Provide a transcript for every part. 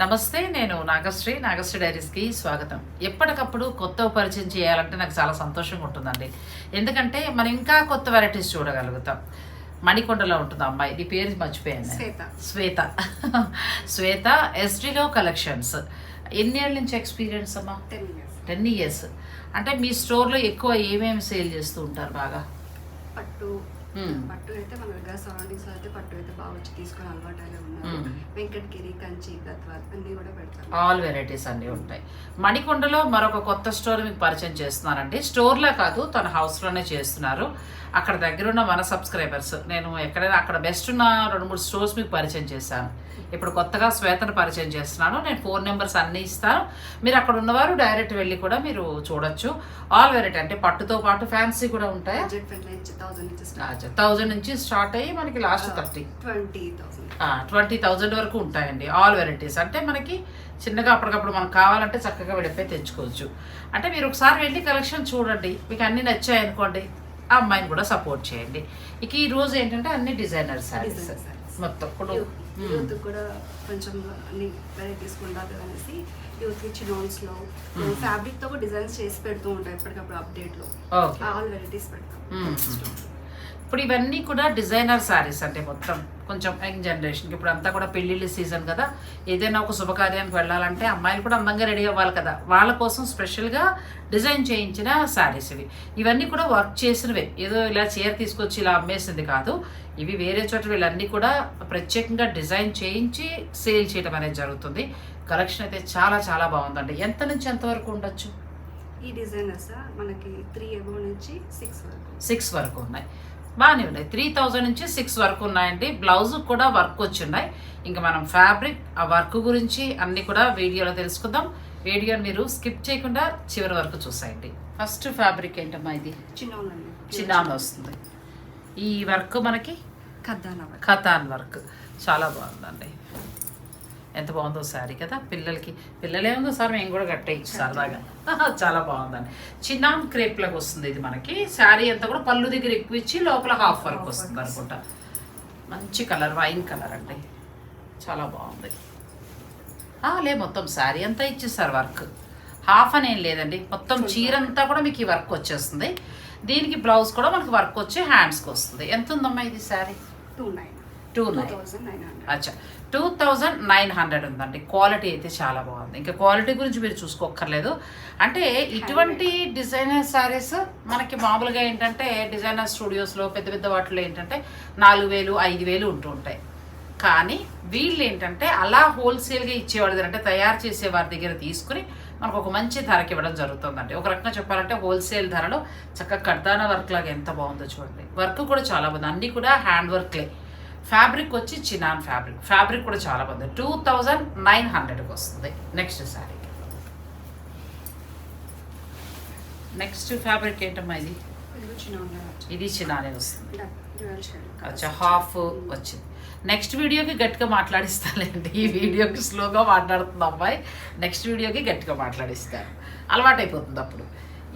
నమస్తే నేను నాగశ్రీ. నాగశ్రీ డైరీస్కి స్వాగతం. ఎప్పటికప్పుడు కొత్త పరిచయం చేయాలంటే నాకు చాలా సంతోషంగా ఉంటుందండి. ఎందుకంటే మనం ఇంకా కొత్త వెరైటీస్ చూడగలుగుతాం. మణికొండలో ఉంటుంది అమ్మాయి. ఇది పేరు మర్చిపోయాను. శ్వేత. శ్వేత. శ్వేత ఎస్డిలో కలెక్షన్స్. ఎన్ని ఏళ్ళ నుంచి ఎక్స్పీరియన్స్ అమ్మా? Ten years. అంటే మీ స్టోర్లో ఎక్కువ ఏమేమి సేల్ చేస్తూ ఉంటారు బాగా? పట్టు. పట్టు అయితే మన దగ్గర సరౌండింగ్స్లో అయితే పట్టు అయితే బాగా వచ్చి తీసుకొని అలవాటు అయినా ఉన్నారు మ్మ్. వెంకటగిరి కంచి గద్వాల్ అన్ని కూడా పెడతారు. ఆల్ వెరైటీస్ అన్నీ ఉంటాయి. మణికొండలో మరొక కొత్త స్టోర్ మీకు పరిచయం చేస్తున్నానండి. స్టోర్లో కాదు తన హౌస్లోనే చేస్తున్నారు. అక్కడ దగ్గర ఉన్న మన సబ్స్క్రైబర్స్ నేను ఎక్కడైనా అక్కడ బెస్ట్ ఉన్న రెండు మూడు స్టోర్స్ మీకు పరిచయం చేశాను. ఇప్పుడు కొత్తగా శ్వేతను పరిచయం చేస్తున్నాను. నేను ఫోన్ నెంబర్స్ అన్నీ ఇస్తాను. మీరు అక్కడ ఉన్నవారు డైరెక్ట్ వెళ్ళి కూడా మీరు చూడొచ్చు. ఆల్ వెరైటీ అంటే పట్టుతో పాటు ఫ్యాన్సీ కూడా ఉంటాయా? థౌజండ్ నుంచి స్టార్ట్ అయ్యి మనకి లాస్ట్ థర్టీ ట్వంటీ థౌజండ్ వరకు ఉంటాయండి ఆల్ వెరైటీస్. అంటే మనకి చిన్నగా అప్పటికప్పుడు మనకు కావాలంటే చక్కగా వెళ్ళిపోయి తెచ్చుకోవచ్చు. అంటే మీరు ఒకసారి వెళ్ళి కలెక్షన్ చూడండి. మీకు అన్ని నచ్చాయి అనుకోండి ఆ అమ్మాయిని కూడా సపోర్ట్ చేయండి. ఇక ఈ రోజు ఏంటంటే అన్ని డిజైనర్ sarees. మొత్తం. యూత్ కూడా కొంచెం అన్ని వెరైటీస్ ఉండాలి అనేసి యూత్కి చినోన్స్లో ఫ్యాబ్రిక్తో డిజైన్స్ చేసి పెడుతూ ఉంటాయి ఎప్పటికప్పుడు అప్డేట్లో. ఓకే. ఆల్ వెరైటీస్ పెడతాం. ఇప్పుడు ఇవన్నీ కూడా డిజైనర్ శారీస్ అంటే మొత్తం కొంచెం యంగ్ జనరేషన్కి ఇప్పుడు అంతా కూడా పెళ్ళిళ్ళ సీజన్ కదా. ఏదైనా ఒక శుభకార్యానికి వెళ్ళాలంటే అమ్మాయిలు కూడా అందంగా రెడీ అవ్వాలి కదా. వాళ్ళ కోసం స్పెషల్గా డిజైన్ చేయించిన శారీస్ ఇవి. ఇవన్నీ కూడా వర్క్ చేసినవే. ఏదో ఇలా చీర తీసుకొచ్చి ఇలా అమ్మేసింది కాదు. ఇవి వేరే చోట వీళ్ళన్నీ కూడా ప్రత్యేకంగా డిజైన్ చేయించి సేల్ చేయడం అనేది జరుగుతుంది. కలెక్షన్ అయితే చాలా చాలా బాగుందండి. ఎంత నుంచి ఎంత వరకు ఉండొచ్చు? ఈ డిజైనర్స్ మనకి త్రీ అబౌవ్ నుంచి సిక్స్ వరకు. సిక్స్ వరకు ఉన్నాయి. బాగానే ఉన్నాయి. త్రీ థౌజండ్ నుంచి సిక్స్ వరకు ఉన్నాయండి. బ్లౌజ్ కూడా వర్క్ వచ్చి ఉన్నాయి ఇంకా మనం ఫ్యాబ్రిక్ ఆ వర్క్ గురించి అన్ని కూడా వీడియోలో తెలుసుకుందాం. వీడియోని మీరు స్కిప్ చేయకుండా చివరి వరకు చూసేయండి. ఫస్ట్ ఫ్యాబ్రిక్ ఏంటమ్మా ఇది? చిన్నోళ్ళండి. చిన్నాన్ వస్తుంది ఈ వర్క్ మనకి కద్దానా వర్క్. చాలా బాగుందండి. ఎంత బాగుందో శారీ కదా. పిల్లలకి పిల్లలేముందో సార్ మేము కూడా కట్టేయచ్చు సరదాగా. చాలా బాగుందండి. చిన్న క్రేప్లకు వస్తుంది ఇది మనకి. శారీ అంతా కూడా పళ్ళు దగ్గర ఎక్కువ ఇచ్చి లోపల హాఫ్ వర్క్ వస్తుంది అనుకుంటా. మంచి కలర్ వైన్ కలర్ అండి. చాలా బాగుంది. లే మొత్తం శారీ అంతా ఇచ్చేసారు వర్క్. హాఫ్ అని ఏం లేదండి. మొత్తం చీర అంతా కూడా మీకు ఈ వర్క్ వచ్చేస్తుంది. దీనికి బ్లౌజ్ కూడా మనకి వర్క్ వచ్చి హ్యాండ్స్కి వస్తుంది. ఎంత ఉందమ్మా ఇది శారీ? టూ నైన్ అచ్చా. టూ థౌజండ్ నైన్ హండ్రెడ్ ఉందండి. క్వాలిటీ అయితే చాలా బాగుంది. ఇంకా క్వాలిటీ గురించి మీరు చూసుకోక్కర్లేదు. అంటే ఇటువంటి డిజైనర్ శారీస్ మనకి మామూలుగా ఏంటంటే డిజైనర్ స్టూడియోస్లో పెద్ద పెద్ద వాటిలో ఏంటంటే నాలుగు వేలు ఐదు వేలు ఉంటూ ఉంటాయి. కానీ వీళ్ళు ఏంటంటే అలా హోల్సేల్గా ఇచ్చేవాడి దగ్గర అంటే తయారు చేసే వారి దగ్గర తీసుకుని మనకు ఒక మంచి ధరకి ఇవ్వడం జరుగుతుందండి. ఒక రకంగా చెప్పాలంటే హోల్సేల్ ధరలో చక్కగా కడ్దాన వర్క్ లాగా ఎంత బాగుందో చూడండి. వర్క్ కూడా చాలా బాగుంది. అన్నీ కూడా హ్యాండ్ వర్క్లే ఫ్యాబ్రిక్ వచ్చి చినాన్ ఫ్యాబ్రిక్ ఫ్యాబ్రిక్ కూడా చాలా బాగుంది. టూ థౌజండ్ నైన్ హండ్రెడ్కి వస్తుంది. నెక్స్ట్ శారీ నెక్స్ట్ ఫ్యాబ్రిక్ ఏంటమ్మా ఇది? ఇది చిన్న వస్తుంది. అచ్చా హాఫ్ వచ్చింది. నెక్స్ట్ వీడియోకి గట్టిగా మాట్లాడిస్తానండి ఈ వీడియోకి స్లోగా మాట్లాడుతుంది అమ్మాయి. నెక్స్ట్ వీడియోకి గట్టిగా మాట్లాడిస్తాను అలవాటు అయిపోతుంది అప్పుడు.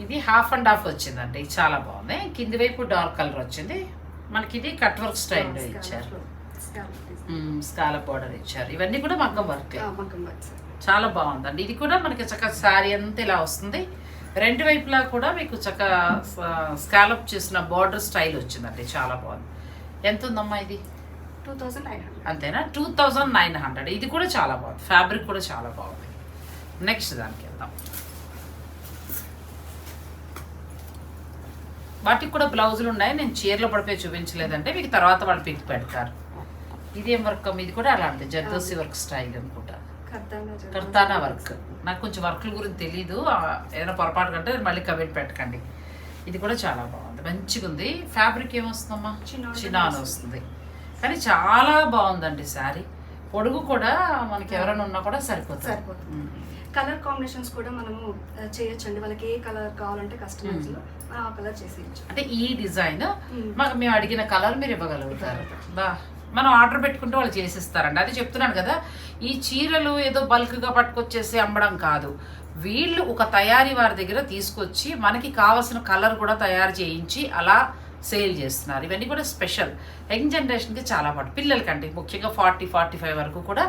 ఇది హాఫ్ అండ్ హాఫ్ వచ్చిందండి. చాలా బాగుంది. కింది వైపు డార్క్ కలర్ వచ్చింది. మనకి ఇది కట్ వర్క్ స్టైల్లో ఇచ్చారు. స్కాల బార్డర్ ఇచ్చారు. ఇవన్నీ కూడా మగ్గం వర్క్ చాలా బాగుందండి. ఇది కూడా మనకి చక్కగా శారీ అంతా ఇలా వస్తుంది. రెండు వైపులా కూడా మీకు చక్కగా స్కాలప్ చేసిన బార్డర్ స్టైల్ వచ్చిందండి. చాలా బాగుంది. ఎంత ఉందమ్మా ఇది? Two nine hundred. అంతేనా? Two thousand nine hundred. ఇది కూడా చాలా బాగుంది. ఫ్యాబ్రిక్ కూడా చాలా బాగుంది. నెక్స్ట్ దానికి వెళ్దాం. వాటికి కూడా బ్లౌజులు ఉన్నాయి. నేను చీరలో పడిపోయి చూపించలేదంటే మీకు తర్వాత వాళ్ళు పిక్ పెడతారు. ఇదేం వర్క్? ఇది కూడా అలాంటి జర్దోసి వర్క్ స్టైల్ అనుకుంటా. కర్తానా వర్క్. నాకు కొంచెం వర్క్ల గురించి తెలీదు. ఏదైనా పొరపాటు కంటే మళ్ళీ కమెంట్ పెట్టకండి. ఇది కూడా చాలా బాగుంది. మంచిగా ఉంది ఫ్యాబ్రిక్ ఏమొస్తుందమ్మా? చినాన్ చినాన్ వస్తుంది. కానీ చాలా బాగుందండి శారీ. పొడుగు కూడా మనకి ఎవరైనా ఉన్నా కూడా సరిపోతుంది. సరిపోతుంది. కలర్ కాంబినేషన్స్ కూడా మనము చేయొచ్చు అండి వాళ్ళకి ఏ కలర్ కావాలంటే కస్టమైజ్ ఆ కలర్ చేసేయచ్చు. అంటే ఈ డిజైన్. మాకు మేము అడిగిన కలర్ మీరు ఇవ్వగలుగుతారు. బా మనం ఆర్డర్ పెట్టుకుంటే వాళ్ళు చేసిస్తారండి. అది చెప్తున్నాను కదా ఈ చీరలు ఏదో బల్క్గా పట్టుకొచ్చేసి అమ్మడం కాదు. వీళ్ళు ఒక తయారీ వారి దగ్గర తీసుకొచ్చి మనకి కావలసిన కలర్ కూడా తయారు చేయించి అలా సేల్ చేస్తున్నారు. ఇవన్నీ కూడా స్పెషల్. యంగ్ జనరేషన్కి చాలా పాటు పిల్లలకండి ముఖ్యంగా ఫార్టీ ఫార్టీ ఫైవ్ వరకు కూడా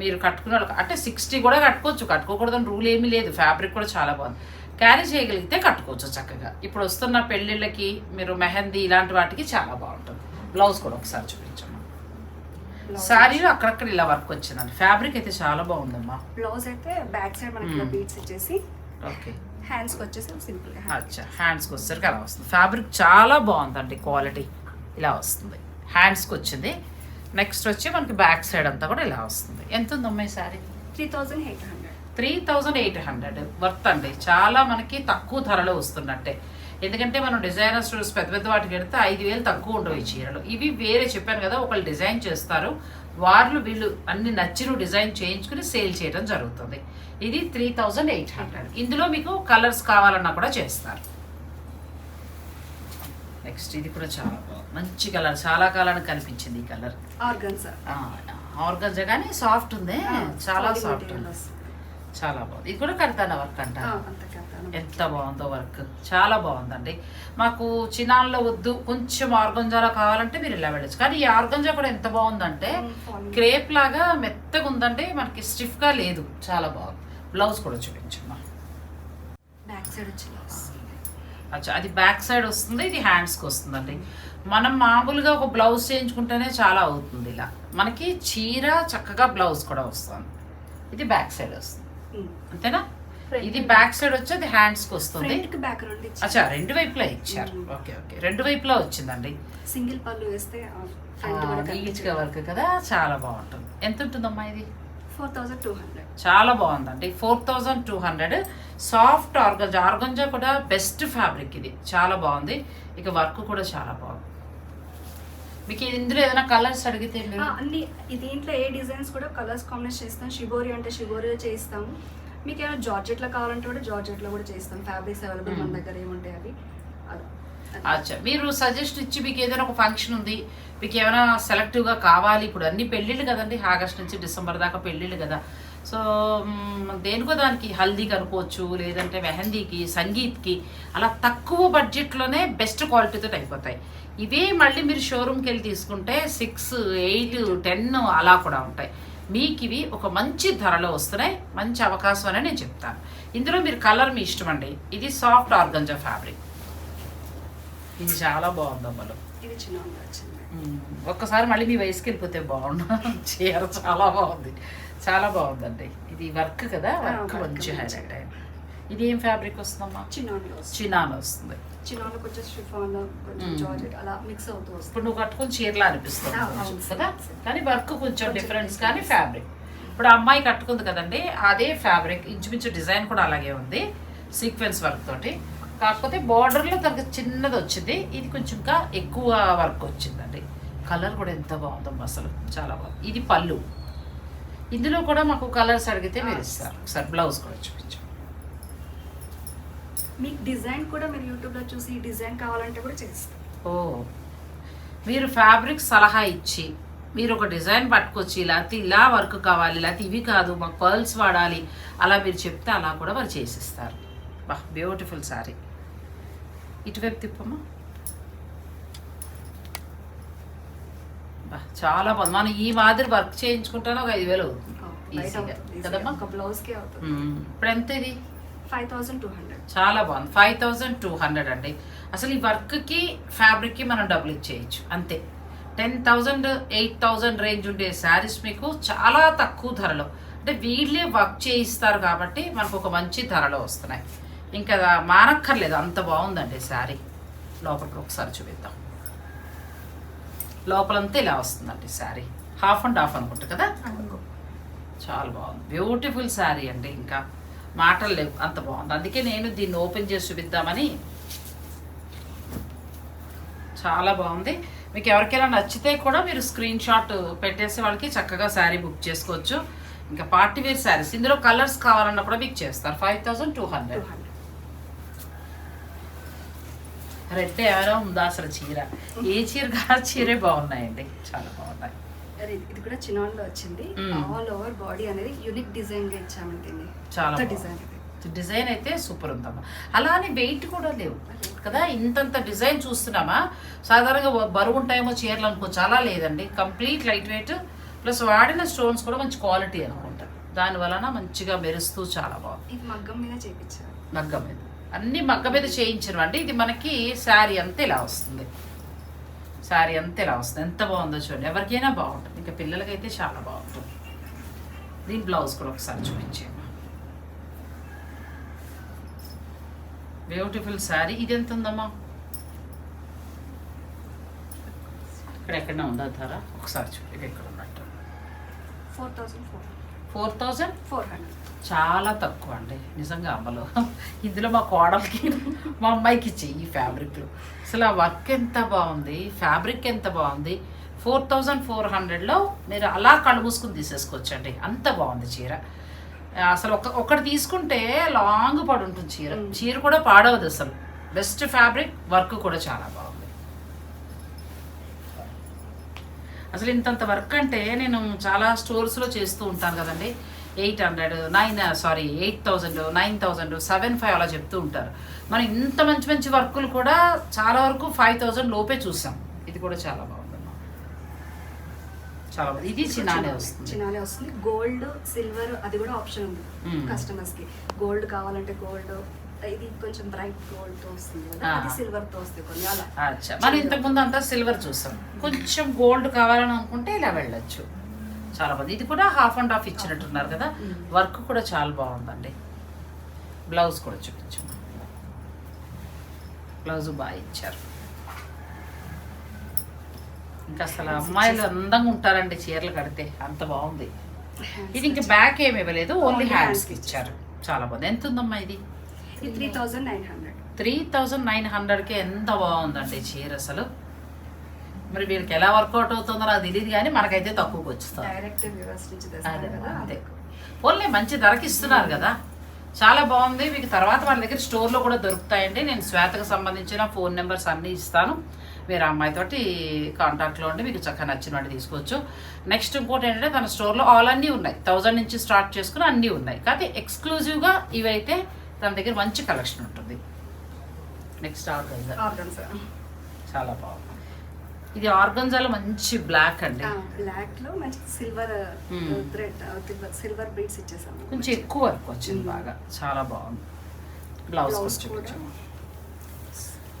మీరు కట్టుకునే వాళ్ళకి అంటే సిక్స్టీ కూడా కట్టుకోవచ్చు. కట్టుకోకూడదని రూల్ ఏమీ లేదు. ఫ్యాబ్రిక్ కూడా చాలా బాగుంది. క్యారీ చేయగలిగితే కట్టుకోవచ్చు చక్కగా. ఇప్పుడు వస్తున్న పెళ్ళిళ్ళకి మీరు మెహందీ ఇలాంటి వాటికి చాలా బాగుంటుంది. బ్లౌజ్ కూడా ఒకసారి చూపించమ్మా. శారీలో అక్కడక్కడ ఇలా వర్క్ వచ్చిందండి. ఫ్యాబ్రిక్ అయితే చాలా బాగుందమ్మా. బ్లౌజ్ అయితే బ్యాక్ సైడ్ మనకి. బీట్స్ ఇచ్చేసి ఓకే. హ్యాండ్స్కి వచ్చేసి సింపుల్గా అచ్చా హ్యాండ్స్కి వచ్చేసరికి అలా వస్తుంది. ఫ్యాబ్రిక్ చాలా బాగుందండి క్వాలిటీ ఇలా వస్తుంది. హ్యాండ్స్కి వచ్చింది. నెక్స్ట్ వచ్చి మనకి బ్యాక్ సైడ్ అంతా కూడా ఇలా వస్తుంది. ఎంత ఉంది అమ్మాయి sari three thousand eight hundred three thousand eight hundred worth అండి. చాలా మనకి తక్కువ ధరలో వస్తున్నట్టే. ఎందుకంటే మనం డిజైనర్ స్టోర్స్ పెద్ద పెద్ద వాటికి వెళ్తే ఐదు వేలు తక్కువ ఉండవు ఈ చీరలు. ఇవి వేరే చెప్పాను కదా ఒకళ్ళు డిజైన్ చేస్తారు వాళ్ళు వీళ్ళు అన్ని నచ్చిన డిజైన్ చేయించుకుని సేల్ చేయడం జరుగుతుంది. ఇది త్రీ థౌజండ్ ఎయిట్ హండ్రెడ్. ఇందులో మీకు కలర్స్ కావాలన్నా కూడా చేస్తారు. నెక్స్ట్ ఇది కూడా చాలా బాగుంది మంచి కలర్. చాలా కాలానికి కనిపించింది ఈ కలర్. ఆర్గన్సా ఆర్గంజా కానీ సాఫ్ట్ ఉంది. చాలా సాఫ్ట్ ఉంది. చాలా బాగుంది. ఇది కూడా కడతాను వర్క్ కట్టాను ఎంత బాగుందో వర్క్. చాలా బాగుందండి. మాకు చినాల్లో వద్దు కొంచెం ఆర్గంజాలో కావాలంటే మీరు ఇలా వెళ్ళచ్చు. కానీ ఈ ఆర్గంజా కూడా ఎంత బాగుందంటే క్రేప్ లాగా మెత్తగా ఉందంటే మనకి స్టిఫ్గా లేదు. చాలా బాగుంది. బ్లౌజ్ కూడా చూపించమ్మా. బ్యాక్ సైడ్ వచ్చి. అచ్చా అది బ్యాక్ సైడ్ వస్తుంది ఇది హ్యాండ్స్కి వస్తుందండి. మనం మామూలుగా ఒక బ్లౌజ్ చేయించుకుంటేనే చాలా అవుతుంది ఇలా. మనకి చీర చక్కగా బ్లౌజ్ కూడా వస్తుంది. ఇది బ్యాక్ సైడ్ వస్తుంది. అంతేనా. ఇది బ్యాక్ సైడ్ వచ్చి అది వస్తుంది. ఫ్రంట్కి ఇచ్చి అచ్చా రెండు వైపులా ఇచ్చారు. Okay okay. రెండు వైపులా వచ్చిందండి. సింగిల్ పళ్ళు వేస్తే ఈచ్గా వర్క్ కదా చాలా బాగుంటుంది. ఎంత ఉంటుందమ్మా ఇది? ఫోర్ థౌజండ్ టూ హండ్రెడ్ చాలా బాగుందండి. Four thousand two hundred soft organza organza కూడా బెస్ట్ ఫ్యాబ్రిక్ ఇది. చాలా బాగుంది. ఇక వర్క్ కూడా చాలా బాగుంది. మీకు ఇందులో ఏదైనా కలర్స్ అడిగితే అన్ని దీంట్లో ఏ డిజైన్స్ కూడా కలర్స్ కాంబినేషన్ చేస్తాం. షిబోరి అంటే షిబోరియో చేయిస్తాము మీకు ఏమైనా జార్జెట్లో కావాలంటే కూడా జార్జెట్లో కూడా చేస్తాం ఫ్యాబ్రిక్స్ అవైలబుల్ మన మ్మ్. దగ్గర ఏముంటాయి అవి? అలా. అచ్చా. మీరు సజెస్ట్ ఇచ్చి మీకు ఏదైనా ఒక ఫంక్షన్ ఉంది మీకు ఏమైనా సెలెక్టివ్గా కావాలి ఇప్పుడు అన్ని పెళ్ళిళ్ళు కదండి ఆగస్ట్ నుంచి డిసెంబర్ దాకా పెళ్ళిళ్ళు కదా. సో దేనికో దానికి హల్దీకి అనుకోవచ్చు లేదంటే మెహందీకి సంగీత్కి అలా తక్కువ బడ్జెట్లోనే బెస్ట్ క్వాలిటీతో అయిపోతాయి. ఇవే మళ్ళీ మీరు షోరూమ్కి వెళ్ళి తీసుకుంటే సిక్స్ ఎయిట్ టెన్ అలా కూడా ఉంటాయి. మీకు ఇవి ఒక మంచి ధరలో వస్తున్నాయి. మంచి అవకాశం అని నేను చెప్తాను. ఇందులో మీరు కలర్ మీ ఇష్టం అండి. ఇది సాఫ్ట్ ఆర్గంజా ఫ్యాబ్రిక్. ఇది చాలా బాగుంది అమ్మలు. ఒక్కసారి మళ్ళీ మీ వయసుకి వెళ్ళిపోతే బాగుండు. చీర చాలా బాగుంది. చాలా బాగుందండి. ఇది వర్క్ కదా? వర్క్ మంచి. హైలైట్ అయింది. ఇది ఏం ఫ్యాబ్రిక్ వస్తుందమ్మా? వస్తుంది. చినాన్ వస్తుంది. షిఫాన్ కొంచెం. జార్జెట్ అలా మిక్స్ అవుతూ వస్తుంది. ఇప్పుడు నువ్వు కట్టుకుని చీరలా అనిపిస్తుంది. కొంచెం కదా. కానీ వర్క్ కొంచెం కొంచెం డిఫరెన్స్. కానీ ఫ్యాబ్రిక్ ఇప్పుడు ఆ అమ్మాయి కట్టుకుంది కదండి అదే ఫ్యాబ్రిక్ ఇంచుమించు డిజైన్ కూడా అలాగే ఉంది సీక్వెన్స్ వర్క్ తోటి. కాకపోతే బార్డర్లో తనకి చిన్నది వచ్చింది. ఇది కొంచెం ఇంకా ఎక్కువ వర్క్ వచ్చిందండి. కలర్ కూడా ఎంత బాగుందమ్మా అసలు. చాలా బాగుంది. ఇది పళ్ళు. ఇందులో కూడా మాకు కలర్స్ అడిగితే మీరు ఇస్తారు. ఒకసారి బ్లౌజ్ కూడా చూపించు. మీకు డిజైన్ కూడా మీరు యూట్యూబ్లో చూసి డిజైన్ కావాలంటే కూడా చేస్తాం. ఓ. మీరు ఫ్యాబ్రిక్ సలహా ఇచ్చి మీరు ఒక డిజైన్ పట్టుకొచ్చి లేకపోతే ఇలా వర్క్ కావాలి లేకపోతే ఇవి కాదు మాకు పర్ల్స్ వాడాలి అలా మీరు చెప్తే అలా కూడా వారు చేసిస్తారు. బా బ్యూటిఫుల్ సారీ. ఇటువైపు తిప్పమ్మా. చాలా బాగుంది. మనం ఈ మాదిరి వర్క్ చేయించుకుంటానే ఒక ఐదు వేలు అవుతుంది. కదమ్మా? ఒక బ్లౌజ్కే అవుతుంది. ఇప్పుడు ఎంత ఇది? ఫైవ్ థౌసండ్ టూ హండ్రెడ్ చాలా బాగుంది. ఫైవ్ థౌజండ్ టూ హండ్రెడ్ అండి. అసలు ఈ వర్క్కి ఫ్యాబ్రిక్కి మనం డబ్బులు ఇచ్చేయచ్చు. అంతే. Ten thousand eight thousand range ఉండే శారీస్ మీకు చాలా తక్కువ ధరలో. అంటే వీళ్ళే వర్క్ చేయిస్తారు కాబట్టి మనకు ఒక మంచి ధరలో వస్తున్నాయి. ఇంకా మానక్కర్లేదు. అంత బాగుందండి శారీ లోపలికి ఒకసారి చూపిద్దాం. లోపలంతా ఇలా వస్తుందండి శారీ. హాఫ్ అండ్ హాఫ్ అనుకుంటా కదా? చాలా బాగుంది. బ్యూటిఫుల్ శారీ అండి ఇంకా. మాటలు లేవు. అంత బాగుంది. అందుకే నేను దీన్ని ఓపెన్ చేసి చూపిద్దామని. చాలా బాగుంది. మీకు ఎవరికైనా నచ్చితే కూడా మీరు స్క్రీన్ షాట్ పెట్టేసి వాళ్ళకి చక్కగా శారీ బుక్ చేసుకోవచ్చు. ఇంకా పార్టీ వేర్ శారీస్. ఇందులో కలర్స్ కావాలన్నా కూడా మీకు చేస్తారు. Five thousand two two hundred hundred red ఏమైనా ఉందా అసలు చీర? ఏ చీర కాదు చీరే బాగున్నాయండి. చాలా బాగున్నాయి. ఇది కూడా చిన్నలో వచ్చింది. ఆల్ ఓవర్ బాడీ అనేది యూనిక్ డిజైన్గా ఇచ్చామండి చాలా. డిజైన్ డిజైన్ అయితే సూపర్ ఉందమ్మా. అలానే వెయిట్ కూడా లేవు. కదా ఇంతంత డిజైన్ చూస్తున్నామా? సాధారణంగా బరువు ఉంటాయేమో చీరలు అనుకో చాలా లేదండి. కంప్లీట్ లైట్ వెయిట్ ప్లస్ వాడిన స్టోన్స్ కూడా మంచి క్వాలిటీ అనుకుంటా. దాని వలన మంచిగా మెరుస్తూ చాలా బాగుంది. ఇది మగ్గం మీద చేయించారు మగ్గం మీద. అన్ని మగ్గ మీద చేయించినవండి ఇది మనకి శారీ అంతా ఇలా వస్తుంది. శారీ అంతా ఇలా వస్తుంది. ఎంత బాగుందో చూడండి. ఎవరికైనా బాగుంటుంది. ఇంకా పిల్లలకైతే చాలా బాగుంటుంది. దీని బ్లౌజ్ కూడా ఒకసారి చూపించాను బ్యూటిఫుల్ శారీ. ఇది ఎంత ఉందమ్మా? ఇక్కడ ఎక్కడ ఉందా ధర? ఒకసారి చూడండి ఇక్కడ ఉన్నట్టు four thousand four. Four thousand? Four hundred. చాలా తక్కువ అండి నిజంగా అమ్మలో. ఇందులో మా కోడలికి మా అమ్మాయికి ఇచ్చేయి ఈ ఫ్యాబ్రిక్లు. అసలు ఆ వర్క్ ఎంత బాగుంది ఫ్యాబ్రిక్ ఎంత బాగుంది. ఫోర్ థౌజండ్ ఫోర్ హండ్రెడ్లో మీరు అలా కళ్ళు మూసుకుని తీసేసుకోవచ్చండి. అంత బాగుంది చీర. అసలు ఒక ఒకటి తీసుకుంటే లాంగ్ పడి ఉంటుంది చీర. చీర కూడా పాడవదు అసలు. బెస్ట్ ఫ్యాబ్రిక్ వర్క్ కూడా చాలా బాగుంది. అసలు ఇంతంత వర్క్ అంటే నేను చాలా స్టోర్స్లో చేస్తూ ఉంటాను కదండి. Eight hundred nine sorry eight thousand nine thousand seven five అలా చెప్తూ ఉంటారు. మనం ఇంత మంచి మంచి వర్కులు కూడా చాలా వరకు ఫైవ్ థౌజండ్ లోపే చూసాం. ఇది కూడా చాలా బాగుందమ్మా చాలా బాగుంది. ఇది చిన్నానే వస్తుంది. చినానే వస్తుంది. గోల్డ్ సిల్వర్ అది కూడా ఆప్షన్ ఉంది మ్మ్. కస్టమర్స్కి గోల్డ్ కావాలంటే గోల్డ్ ఇది కొంచెం బ్రైట్ గోల్డ్తో వస్తుంది కదా ఆ. అది సిల్వర్తో వస్తుంది కొన్ని అలా. అచ్చా. మనం ఇంతకు ముందు అంతా సిల్వర్ చూసాం. కొంచెం గోల్డ్ కావాలని అనుకుంటే ఇలా వెళ్ళొచ్చు. చాలా బాగుంది ఇది కూడా హాఫ్ అండ్ హాఫ్ ఇచ్చినట్టున్నారు కదా. వర్క్ కూడా చాలా బాగుందండి. బ్లౌజ్ కూడా చూపించు. బ్లౌజ్ బాగా ఇచ్చారు. ఇంకా అసలు అమ్మాయిలు అందంగా ఉంటారండి చీరలు కడితే. అంత బాగుంది. ఇది ఇంకా బ్యాక్ ఏమి ఇవ్వలేదు ఓన్లీ Only హ్యాండ్స్ hands ఇచ్చారు. చాలా బాగుంది. ఎంత ఉందమ్మా ఇది? Three thousand nine hundred three thousand nine హండ్రెడ్కి ఎంత బాగుందండి చీర అసలు? మరి వీళ్ళకి ఎలా వర్కౌట్ అవుతుందో నాకు తెలియదు కానీ మనకైతే తక్కువకి వచ్చుతుంది అంతే. ఓన్లీ మంచి ధరకి ఇస్తున్నారు కదా. చాలా బాగుంది. మీకు తర్వాత వాళ్ళ దగ్గర స్టోర్లో కూడా దొరుకుతాయండి. నేను శ్వేతకు సంబంధించిన ఫోన్ నెంబర్స్ అన్నీ ఇస్తాను. మీరు అమ్మాయితోటి కాంటాక్ట్లో ఉండి మీకు చక్కగా నచ్చిన వాటి తీసుకోవచ్చు. నెక్స్ట్ ఇంకోటి ఏంటంటే తన స్టోర్లో ఆల్ అన్నీ ఉన్నాయి. థౌజండ్ నుంచి స్టార్ట్ చేసుకుని అన్నీ ఉన్నాయి. కాకపోతే ఎక్స్క్లూజివ్గా ఇవైతే తన దగ్గర మంచి కలెక్షన్ ఉంటుంది. Next organza. చాలా బాగుంది ఇది ఆర్గంజాలో మంచి బ్లాక్ అండి. బ్లాక్లో మంచి సిల్వర్. థ్రెడ్ సిల్వర్ బీడ్స్ ఇచ్చేసాము. కొంచెం ఎక్కువ వర్క్ వచ్చింది బాగా. చాలా బాగుంది. బ్లౌజ్. కొంచెం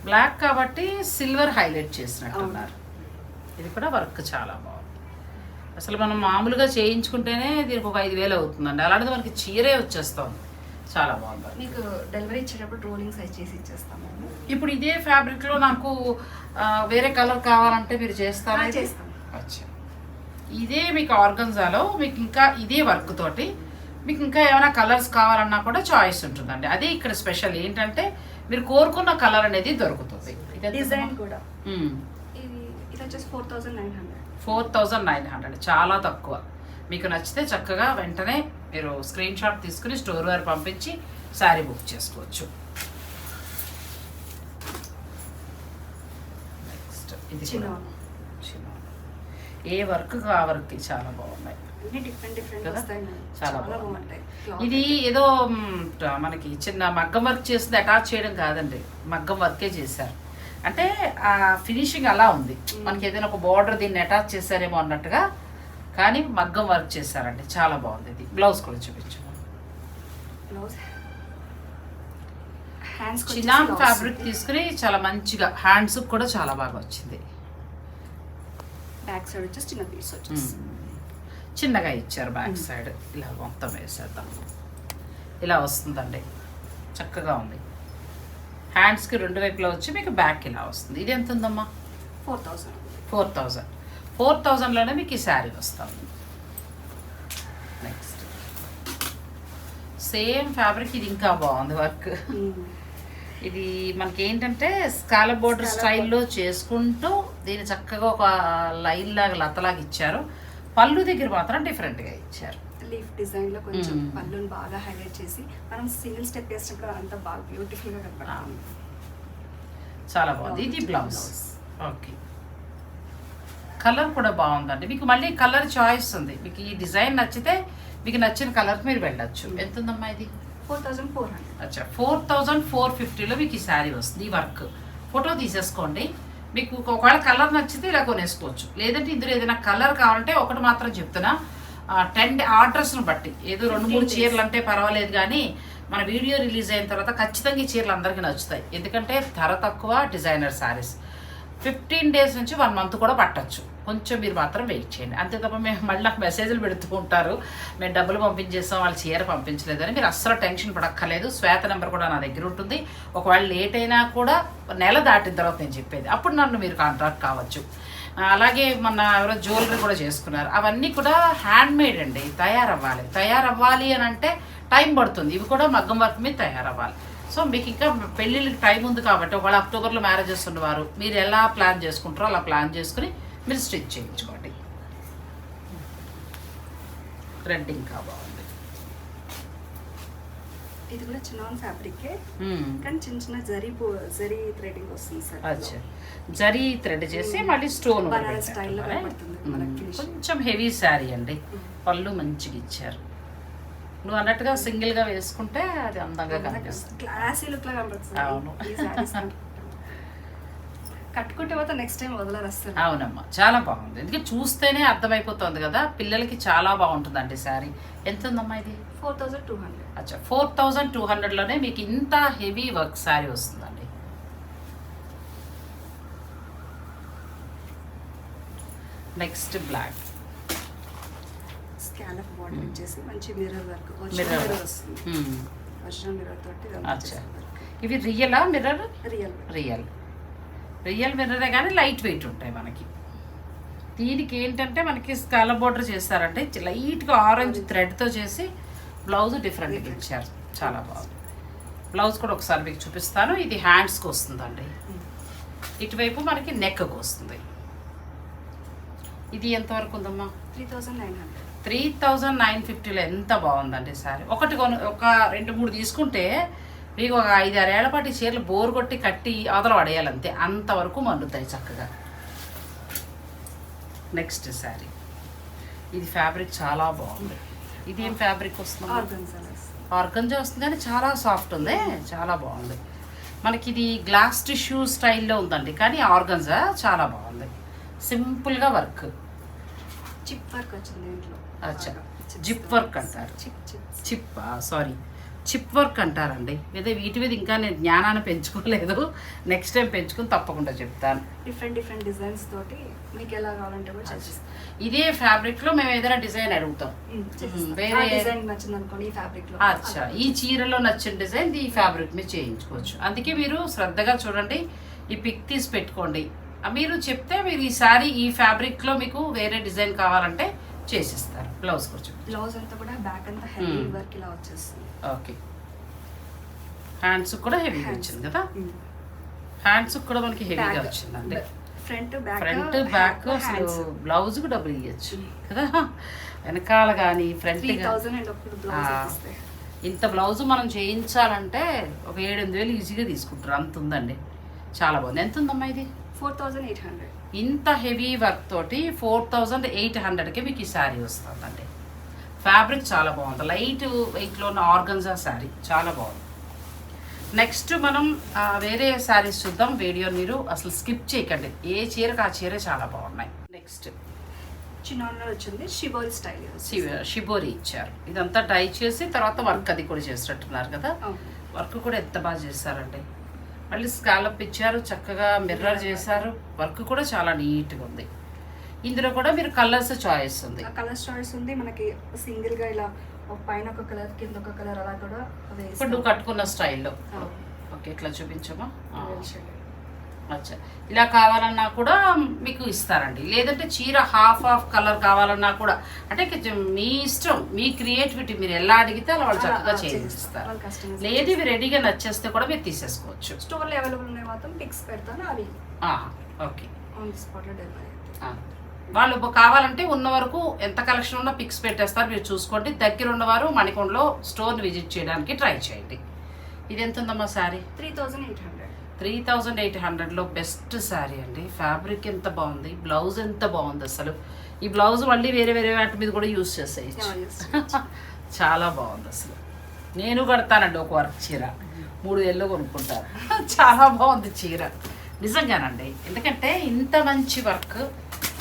బ్లాక్ కాబట్టి సిల్వర్ హైలైట్ చేసినట్టున్నారు. ఇది కూడా వర్క్ చాలా బాగుంది. అసలు మనం మామూలుగా చేయించుకుంటేనే దీనికి ఒక ఐదు వేలు అవుతుందండి. అలాంటిది మనకి చీరే వచ్చేస్తుంది. చాలా బాగుంది మీకు డెలివరీ ఇచ్చేటప్పుడు రోలింగ్ సైజ్ చేసి ఇచ్చేస్తాము. ఇప్పుడు ఇదే ఫ్యాబ్రిక్లో నాకు వేరే కలర్ కావాలంటే మీరు చేస్తారా? చేస్తాం. అచ్చా. ఇదే మీకు ఆర్గన్జాలో మీకు ఇంకా ఇదే వర్క్ తోటి మీకు ఇంకా ఏమైనా కలర్స్ కావాలన్నా కూడా చాయిస్ ఉంటుందండి. అదే ఇక్కడ స్పెషల్ ఏంటంటే మీరు కోరుకున్న కలర్ అనేది దొరుకుతుంది. డిజైన్ కూడా. ఇది వచ్చేసి four thousand nine hundred four thousand nine hundred చాలా తక్కువ. మీకు నచ్చితే చక్కగా వెంటనే మీరు స్క్రీన్ షాట్ తీసుకుని స్టోర్ వారు పంపించి శారీ బుక్ చేసుకోవచ్చు. నెక్స్ట్ ఇది ఏ వర్క్ ఆ వర్క్ చాలా బాగున్నాయి. చాలా. బాగుంటాయి. ఇది ఏదో మనకి చిన్న మగ్గం వర్క్ చేసింది అటాచ్ చేయడం కాదండి. మగ్గం వర్కే చేశారు. అంటే ఆ ఫినిషింగ్ అలా ఉంది. మనకి ఏదైనా ఒక బార్డర్ దీన్ని అటాచ్ చేశారేమో అన్నట్టుగా కానీ మగ్గం వర్క్ చేశారండి. చాలా బాగుంది ఇది. బ్లౌజ్ కూడా చూపించు. చిన్న ఫ్యాబ్రిక్ తీసుకుని చాలా మంచిగా హ్యాండ్స్ కూడా చాలా బాగా వచ్చింది. బ్యాక్ సైడ్ వచ్చేసి చిన్న పీస్ వచ్చేసి. చిన్నగా ఇచ్చారు బ్యాక్ సైడ్ ఇలా మొత్తం వేసేద్దాం. ఇలా వస్తుందండి. చక్కగా ఉంది. హ్యాండ్స్కి రెండు వైపులా వచ్చి మీకు బ్యాక్ ఇలా వస్తుంది. ఇది ఎంత ఉందమ్మా? Four thousand four thousand four థౌజండ్లోనే మీకు ఈ శారీ వస్తుంది. నెక్స్ట్ సేమ్ ఫ్యాబ్రిక్ ఇది ఇంకా బాగుంది వర్క్. ఇది మనకి ఏంటంటే స్కాలప్ బోర్డర్ స్టైల్లో చేసుకుంటూ దీన్ని చక్కగా ఒక లైన్ లాగా లతలాగా ఇచ్చారు. పళ్ళు దగ్గర మాత్రం డిఫరెంట్గా ఇచ్చారు. లీఫ్ డిజైన్లో కొంచెం మ్మ్. పళ్ళుని బాగా హైలైట్ చేసి మనం సింగిల్ స్టెప్ వేసినప్పుడు అంతా బాగా బ్యూటిఫుల్గా కనపడుతుంది. చాలా బాగుంది. ఇది బ్లౌజ్. ఓకే కలర్ కూడా బాగుందండి. మీకు మళ్ళీ కలర్ చాయిస్ ఉంది. మీకు ఈ డిజైన్ నచ్చితే మీకు నచ్చిన కలర్ మీరు వెళ్ళొచ్చు. ఎంత ఉందమ్మా ఇది? Four thousand four hundred. అచ్చా ఫోర్ థౌజండ్ ఫోర్ ఫిఫ్టీలో మీకు ఈ శారీ వస్తుంది ఈ వర్క్. ఫోటో తీసేసుకోండి. మీకు ఒకవేళ కలర్ నచ్చితే ఇలా కొనేసుకోవచ్చు. లేదంటే ఇందులో ఏదైనా కలర్ కావాలంటే ఒకటి మాత్రం చెప్తున్నా. టెన్ ఆర్డర్స్ను బట్టి. ఏదో రెండు మూడు 15 days. చీరలు అంటే పర్వాలేదు కానీ మన వీడియో రిలీజ్ అయిన తర్వాత ఖచ్చితంగా ఈ చీరలు అందరికీ నచ్చుతాయి. ఎందుకంటే ధర తక్కువ డిజైనర్ శారీస్. ఫిఫ్టీన్ డేస్ నుంచి వన్ మంత్ కూడా పట్టచ్చు. కొంచెం మీరు మాత్రం వెయిట్ చేయండి. అంతే తప్ప మేము మళ్ళీ నాకు మెసేజ్లు పెడుతూ ఉంటారు. మేము డబ్బులు పంపించేస్తాం వాళ్ళు చీర పంపించలేదని మీరు అస్సలు టెన్షన్ పడక్కర్లేదు. శ్వేత నెంబర్ కూడా నా దగ్గర ఉంటుంది. ఒకవేళ లేట్ అయినా కూడా నెల దాటిన తర్వాత నేను చెప్పేది. అప్పుడు నన్ను మీరు కాంట్రాక్ట్ కావచ్చు. అలాగే మొన్న ఎవరో జ్యువెలరీ కూడా చేసుకున్నారు. అవన్నీ కూడా హ్యాండ్ మేడ్ అండి. తయారవ్వాలి. తయారవ్వాలి అని అంటే టైం పడుతుంది. ఇవి కూడా మగ్గం వర్క్ మీద తయారవ్వాలి. సో మీకు ఇంకా పెళ్ళిళ్ళకి టైం ఉంది కాబట్టి ఒకవేళ అక్టోబర్లో మ్యారేజెస్ ఉన్నవారు మీరు ఎలా ప్లాన్ చేసుకుంటారో అలా ప్లాన్ చేసుకుని మీరు స్టిచ్ చేయించుకోండి. రెడ్ ఇంకా బాగుంది. ఇది కూడా చిన్న ఫ్యాబ్రిక్. కానీ చిన్న చిన్న జరీ జరీ థ్రెడింగ్ వస్తుంది సార్ అచ్చా. జరీ థ్రెడ్ చేసి మళ్ళీ స్టోన్ స్టైల్లో. కొంచెం హెవీ శారీ అండి. పళ్ళు మంచిగా ఇచ్చారు. నువ్వు అన్నట్టుగా సింగిల్గా వేసుకుంటే అది అందంగా కనిపిస్తుంది. క్లాసీ లుక్ లా కనబడుతుంది అవును. కట్టుకుంటే పోతే నెక్స్ట్ టైం వదలరు అసలు అవునమ్మా చాలా బాగుంది. ఎందుకంటే చూస్తేనే అర్థమైపోతుంది కదా పిల్లలకి చాలా బాగుంటుందండి శారీ. ఎంత ఉందమ్మా ఇది? ఫోర్ థౌజండ్ టూ హండ్రెడ్ అచ్చా ఫోర్ థౌజండ్ టూ హండ్రెడ్లోనే మీకు ఇంత హెవీ వర్క్ శారీ వస్తుందండి. నెక్స్ట్ బ్లాక్ స్కాలప్ బాడీ వచ్చేసి మంచి మిర్రర్ వర్క్ మిర్రర్ వస్తుంది. మిర్రర్ తోటి అచ్చా. ఇవి రియలా మిర్రర్ రియల్ రియల్ రియల్ మిర్రరే కానీ లైట్ వెయిట్ ఉంటాయి మనకి. దీనికి ఏంటంటే మనకి స్కాల బోర్డర్ చేస్తారంటే లైట్గా ఆరెంజ్ థ్రెడ్తో చేసి బ్లౌజ్ డిఫరెంట్గా ఇచ్చారు. చాలా బాగుంది. బ్లౌజ్ కూడా ఒకసారి మీకు చూపిస్తాను. ఇది హ్యాండ్స్కి వస్తుందండి. ఇటువైపు మనకి నెక్కి వస్తుంది. ఇది ఎంతవరకు ఉందమ్మా? Three thousand nine hundred three thousand nine ఫిఫ్టీలో ఎంత బాగుందండి సారీ. ఒకటి కొను ఒక రెండు మూడు తీసుకుంటే మీకు ఒక ఐదు ఆరేళ్ళ పాటు చీరలు బోర్ కొట్టి కట్టి అవతల పడేయాలి అంతే అంతవరకు మన్నుతాయి చక్కగా. నెక్స్ట్ శారీ ఇది ఫ్యాబ్రిక్ చాలా బాగుంది. ఇది ఏం ఫ్యాబ్రిక్ వస్తుంది. ఆర్గంజా వస్తుంది కానీ చాలా సాఫ్ట్ ఉంది. చాలా బాగుంది. మనకి ఇది గ్లాస్ టిష్యూ స్టైల్లో ఉందండి. కానీ ఆర్గంజా చాలా బాగుంది. సింపుల్గా వర్క్ చిప్ వర్క్ వచ్చింది దీంట్లో అచ్చా. తో. work అంటారు. Chip chip. Sorry chip work అంటారండి. ఏదో వీటి మీద ఇంకా నేను జ్ఞానాన్ని పెంచుకోలేదు. నెక్స్ట్ టైం పెంచుకుని తప్పకుండా చెప్తాను. డిఫరెంట్ డిఫరెంట్ డిజైన్స్ తోటి మీకు ఎలా కావాలంటే కూడా ఇదే ఫ్యాబ్రిక్లో మేము ఏదైనా డిజైన్ అడుగుతాం. వేరే- డిజైన్ నచ్చింది అనుకోండి ఈ ఫ్యాబ్రిక్లో. అచ్చా ఈ చీరలో నచ్చిన డిజైన్ ఈ ఫ్యాబ్రిక్ మీద చేయించుకోవచ్చు. అందుకే మీరు శ్రద్ధగా చూడండి. ఈ పిక్ తీసి పెట్టుకోండి. మీరు చెప్తే మీరు ఈ సారీ ఈ ఫ్యాబ్రిక్లో మీకు వేరే డిజైన్ కావాలంటే చేసిస్తారు. బ్లౌజ్ చూపించు బ్లౌజ్ అంతా కూడా బ్యాక్ అంతా హెవీ. వర్క్ ఇలా వచ్చేస్తుంది. ఓకే హ్యాండ్స్ కూడా హెవీగా. వచ్చింది కదా? హ్యాండ్స్ కూడా మనకి హెవీగా వచ్చిందండి ఫ్రంట్ బ్యాక్ ఫ్రంట్ బ్యాక్ అసలు బ్లౌజ్కు డబ్బులు ఇవ్వచ్చు కదా? వెనకాల కానీ ఫ్రంట్ ఇంత బ్లౌజ్ మనం చేయించాలంటే ఒక ఏడెనిమిది వేలు ఈజీగా తీసుకుంటారు. అంత ఉందండి. చాలా బాగుంది. ఎంత ఉందమ్మా ఇది? ఫోర్ థౌసండ్ ఎయిట్ హండ్రెడ్ ఇంత హెవీ వర్క్ తోటి ఫోర్ థౌజండ్ ఎయిట్ హండ్రెడ్కి మీకు ఈ శారీ వస్తుందండి. ఫ్యాబ్రిక్ చాలా బాగుంది. లైట్ వెయిట్లో ఉన్న ఆర్గన్జా శారీ చాలా బాగుంది. నెక్స్ట్ మనం వేరే శారీస్ చూద్దాం. వీడియో మీరు అసలు స్కిప్ చేయకండి. ఏ చీరకు ఆ చీర చాలా బాగున్నాయి. నెక్స్ట్ చిన్న వచ్చింది షిబోల్ స్టైల్ షిబోరి ఇచ్చారు. ఇదంతా డై చేసి తర్వాత వర్క్ అది కూడా చేసినట్టున్నారు కదా. వర్క్ కూడా ఎంత బాగా చేశారండి. మళ్ళీ స్కాలప్ ఇచ్చారు చక్కగా మిర్రర్ చేశారు. వర్క్ కూడా చాలా నీట్గా ఉంది. ఇందులో కూడా మీరు కలర్స్ చాయిస్ ఉంది. కలర్ చాయిస్ ఉంది. మనకి సింగిల్గా ఇలా పైన ఒక కలర్ కింద ఒక కలర్ అలా కూడా ఇప్పుడు నువ్వు కట్టుకున్న స్టైల్లో. ఓకే ఇట్లా చూపించమ్మా ఆ, అచ్చా. ఇలా కావాలన్నా కూడా మీకు ఇస్తారండి. లేదంటే చీర హాఫ్ ఆఫ్ కలర్ కావాలన్నా కూడా. అంటే మీ ఇష్టం మీ క్రియేటివిటీ మీరు ఎలా అడిగితే అలా వాళ్ళు చక్కగా చేయిస్తారు లేదు ఇవి రెడీగా నచ్చేస్తే కూడా మీరు తీసేసుకోవచ్చు. స్టోర్లో అవైలబుల్ ఉన్నాయి మాత్రం పిక్స్ పెడతాను అవి ఓకే. ఆన్ ది స్పాట్లో డెలివరీ. వాళ్ళు కావాలంటే ఉన్న వరకు ఎంత కలెక్షన్ ఉన్నా పిక్స్ పెట్టేస్తారు మీరు చూసుకోండి. దగ్గర ఉన్నవారు మణికొండలో స్టోర్ని విజిట్ చేయడానికి ట్రై చేయండి. ఇది ఎంత ఉందమ్మా sari three thousand eight hundred. Three thousand eight హండ్రెడ్లో బెస్ట్ శారీ అండి. ఫ్యాబ్రిక్ ఎంత బాగుంది బ్లౌజ్ ఎంత బాగుంది అసలు. ఈ బ్లౌజ్ మళ్ళీ వేరే వేరే వాటి మీద కూడా యూస్ చేసేయచ్చు. చాలా బాగుంది అసలు. నేను కడతానండి ఒక వర్క్ చీర. మూడు వేలు కొనుక్కుంటారు. చాలా బాగుంది చీర. నిజంగానండి. ఎందుకంటే ఇంత మంచి వర్క్